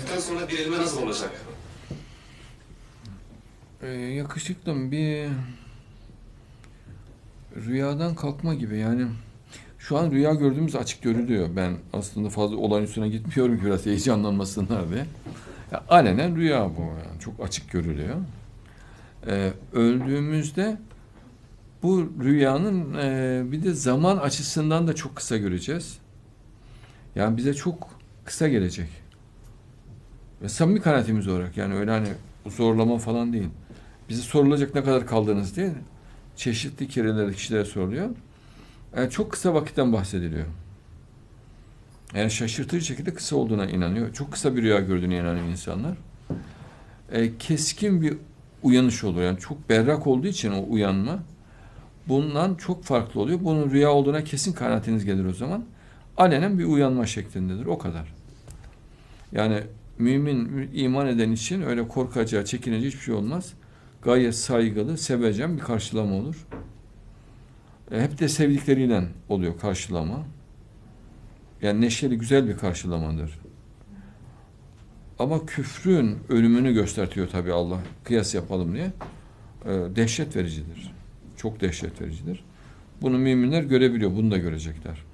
öldükten sonra dirilme nasıl olacak? Ee, yakışıklım bir rüyadan kalkma gibi yani şu an rüya gördüğümüz açık görülüyor. Ben aslında fazla olayın üstüne gitmiyorum ki biraz heyecanlanmasınlar diye. Ya, alenen rüya bu yani çok açık görülüyor. Ee, öldüğümüzde bu rüyanın e, bir de zaman açısından da çok kısa göreceğiz. Yani bize çok kısa gelecek. Ve samimi kanaatimiz olarak yani öyle hani zorlama falan değil. Bize sorulacak ne kadar kaldınız diye çeşitli kerelerde kişilere soruluyor. Yani çok kısa vakitten bahsediliyor. Yani şaşırtıcı şekilde kısa olduğuna inanıyor. Çok kısa bir rüya gördüğüne inanıyor insanlar. E, keskin bir uyanış oluyor. Yani çok berrak olduğu için o uyanma bundan çok farklı oluyor. Bunun rüya olduğuna kesin kanaatiniz gelir o zaman. Alenen bir uyanma şeklindedir. O kadar. Yani mümin, iman eden için öyle korkacağı, çekineceği hiçbir şey olmaz. Gayet saygılı, sevecen bir karşılama olur. E, hep de sevdikleriyle oluyor karşılama. Yani neşeli, güzel bir karşılamadır. Ama küfrün ölümünü göstertiyor tabii Allah. Kıyas yapalım diye. E, dehşet vericidir. Çok dehşet vericidir. Bunu müminler görebiliyor. Bunu da görecekler.